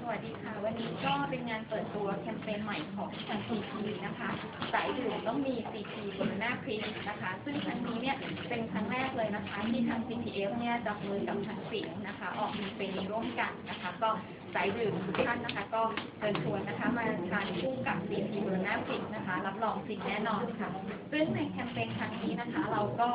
สวัสดีค่ะ วันนี้ก็เป็นงานเปิดตัวแคมเปญใหม่ของทาง CP นะคะ สายดื่มต้องมี CP บนหน้า คลินิกนะคะ ซึ่งครั้งนี้เนี่ยเป็นครั้งแรกเลยนะคะ ที่ทาง CPF เนี่ยจับมือกับทางสิงห์นะคะ ออกแคมเปญนี้ร่วมกันนะคะ ก็สายดื่มทุกท่านนะคะ ก็เชิญชวนนะคะมาทานคู่กับ CP บนหน้าคลินิกนะคะ รับรองสิงแน่นอนค่ะ ซึ่งในแคมเปญครั้งนี้นะคะ เราก็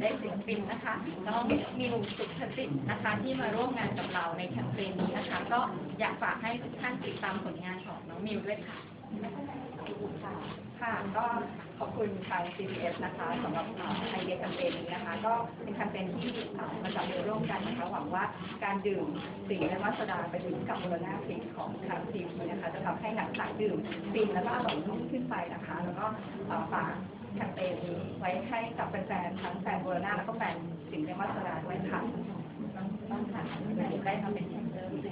ได้ศิลปินนะคะน้องมิวสุขจิตนะคะ ที่มาร่วมงานกับเราในแคมเปญนี้นะคะ ก็อยากฝากให้ทุกท่านติดตามผลงานของน้องมิวด้วยค่ะ ค่ะก็ขอบคุณทาง CPF นะคะสำหรับไอเดียแคมเปญนี้นะคะ ก็เป็นแคมเปญที่มาจับมือร่วมกันนะคะ หวังว่าการดื่มสิ่งและวัสดาไปถึงกับมูลนาพลิของทาง CP นะคะ จะทำให้หนักสายดื่มฟินแล้วก็อร่อยนุ่มขึ้นไปนะคะ แล้วก็ฝากแคมเปญนี้ไว้ให้กับแฟนๆทั้งแฟนโบราณแล้วก็แฟนสิ่งและวัสดาด้วยค่ะต้องค่ะได้มาเป็นแชมเปญสี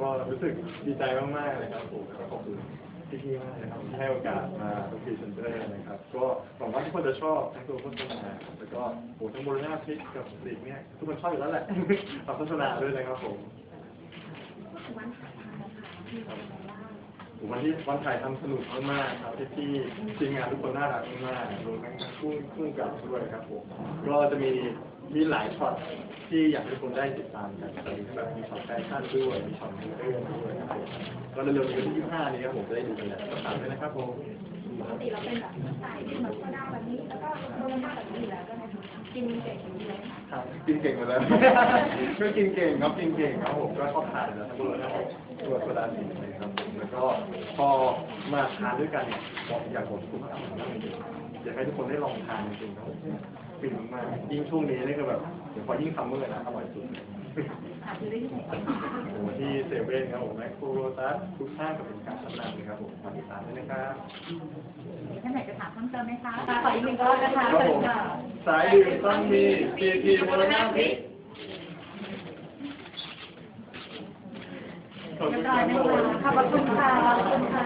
ก็รู้สึกดีใจมากๆเลยครับผมขอบคุณ พี่ๆมากเลยครับที่ให้โอกาสมาเป็นพรีเซนเตอร์นะครับ ก็หวังว่าทุกคนจะชอบทั้งตัวโฆษณาแล้วก็โอ้ทั้งโมโรนาพริกกับสลิกเนี่ยทุกคนชอบอยู่แล้วแหละฝากโฆษณาด้วยนะครับผมวันที่วันถ่ายทำสนุกมากๆครับที่ที่ทีมงานทุกคนน่ารักมากๆรวมทั้งคู่คู่กับด้วยครับผมก็จะมีมีหลายช็อตที่อยากให้ทุกคนได้ติดตามกันแต่มีทั้งแบบมีช็อตแฟชั่นด้วยมีช็อตมิวเตอร์ด้วยครับ ก็เร็วๆนี้วันที่25นี้ครับผมจะได้ดูกันแล้วก็ตามด้วยนะครับผมปกติเราเป็นแบบสายดื่มแบบโซดาแบบนี้แล้วก็โซดาแบบนี้อยู่แล้วก็นะคะกินเก่งอยู่แล้วค่ะครับกินเก่งหมดแล้วก็กินเก่งครับกินเก่งครับผมก็ชอบทานแล้วทั้งตัวนะครับตัวโซดาสีเลยครับแล้วก็พอมาทานด้วยกันเนี่ยบอกอยากบอกทุกคนว่าอร่อยมากจริงๆอยากให้ทุกคนได้ลองทานจริงๆครับฟินมากยิ่งช่วงนี้นี่ก็แบบเดี๋ยวพอยิ่งซัมเมอร์นะอร่อยสุด เลยอาจจะได้ที่ไหนโอ้โหที่เซเว่นครับผมแมคโครโรตัสทุกห้างกับเป็นการชั้นนำเลยครับผมมาติดตามด้วยนะครับท่านไหนจะถามเพิ่มเติมไหมคะขออีกหนึ่งรอบนะคะครับผมสายดื่มต้องมีซีพีโมโรนาพริกขอบเรีคุยณบคร้อยรับนะผมคะขอบคุณค่ะขอบคุณค่ะ